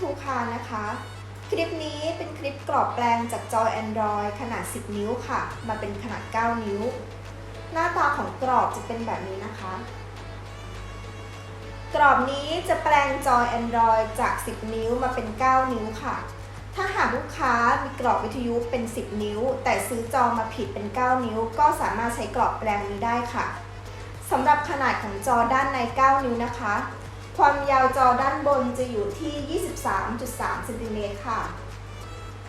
ทูคานะคะ คลิปนี้เป็นคลิปกรอบแปลงจากจอ Android ขนาด 10 นิ้วค่ะ มาเป็นขนาด 9 นิ้ว หน้าตาของกรอบจะเป็นแบบนี้นะคะ กรอบนี้จะแปลงจอ Android จาก 10 นิ้วมาเป็น 9 นิ้วค่ะ ถ้าหากลูกค้ามีกรอบวิทยุเป็น 10 นิ้ว แต่ซื้อจอมาผิดเป็น 9 นิ้ว ก็สามารถใช้กรอบแปลงนี้ได้ค่ะสำหรับขนาดของจอด้านใน 9 นิ้วนะคะ ความยาวจอด้านบนจะอยู่ที่ 23.3เซนติเมตรค่ะ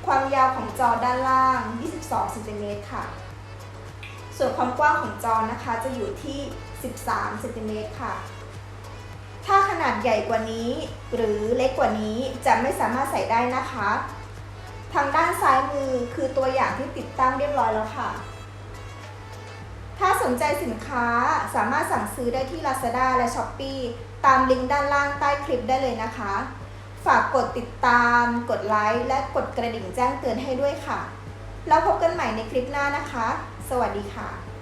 ความยาวของจอด้านล่าง 22เซนติเมตรค่ะ ส่วนความกว้างของจอนะคะจะอยู่ที่ 13เซนติเมตรค่ะ ถ้าขนาดใหญ่กว่านี้ หรือเล็กกว่านี้จะไม่สามารถใส่ได้นะคะ ทางด้านซ้ายมือคือตัวอย่างที่ติดตั้งเรียบร้อยแล้วค่ะ ถ้าสนใจสินค้าสามารถสั่งซื้อได้ที่ Lazada และ s h อ p e e ตามลิงก์ด้านล่างใต้คลิปได้เลยนะคะ ฝากกดติดตาม กดไลค์ และกดกระดิ่งแจ้งเตือนให้ด้วยค่ะ แล้วพบกันใหม่ในคลิปหน้านะคะ สวัสดีค่ะ